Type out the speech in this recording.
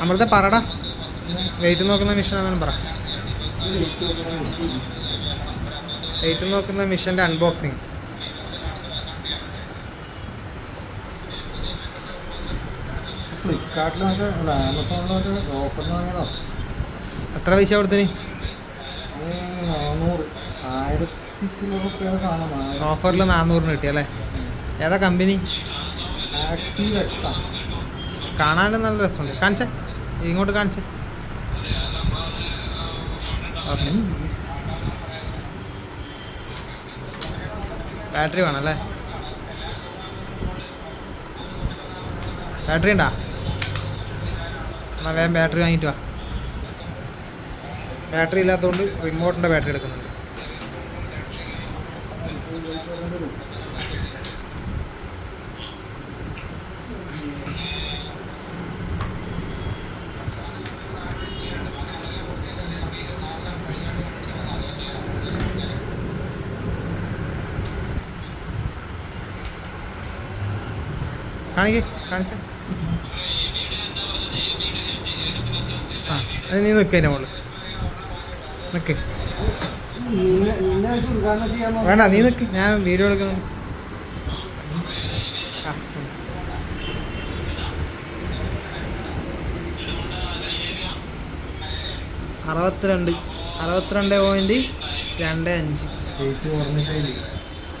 നമ്മളത്തെ പറടാ. വെയിറ്റ് നോക്കുന്ന മിഷൻ ആണെന്ന് പറ. വെയിറ്റ് നോക്കുന്ന മിഷന്റെ അൺബോക്സിങ് ഫ്ലിപ്കാർട്ടിലൊക്കെ അല്ല ആമസോണിലൊക്കെ ഓഫറിന് വാങ്ങിയതോ. എത്ര പൈസ കൊടുത്തിന് നാനൂറ്. ആയിരത്തി ചില റുപ്യയുടെ സാധനമാണ് ഓഫറിൽ നാനൂറിന് കിട്ടിയല്ലേ ഏതാ കമ്പനി ആക്റ്റീവ് കാണാനും നല്ല രസമുണ്ട്. കാണിച്ചേ. ഇങ്ങോട്ട് കാണിച്ചേ. ബാറ്ററി വേണം അല്ലേ? ബാറ്ററി ഉണ്ടാ? എന്നാൽ വേഗം ബാറ്ററി വാങ്ങിയിട്ട് വാ. ബാറ്ററി ഇല്ലാത്തതുകൊണ്ട് റിമോട്ടിന്റെ ബാറ്ററി എടുക്കുന്നുണ്ട്. കാണിക്കേ കാണിച്ച. ആ അത് നീ നിൽക്കുക എന്റെ മോൾ നിൽക്ക്. വേണ്ട നീ നിൽക്ക് ഞാൻ വീഡിയോ എടുക്കുന്നു. അറുപത്തിരണ്ട് അറുപത്തിരണ്ട് പോയിന്റ് രണ്ട് അഞ്ച്.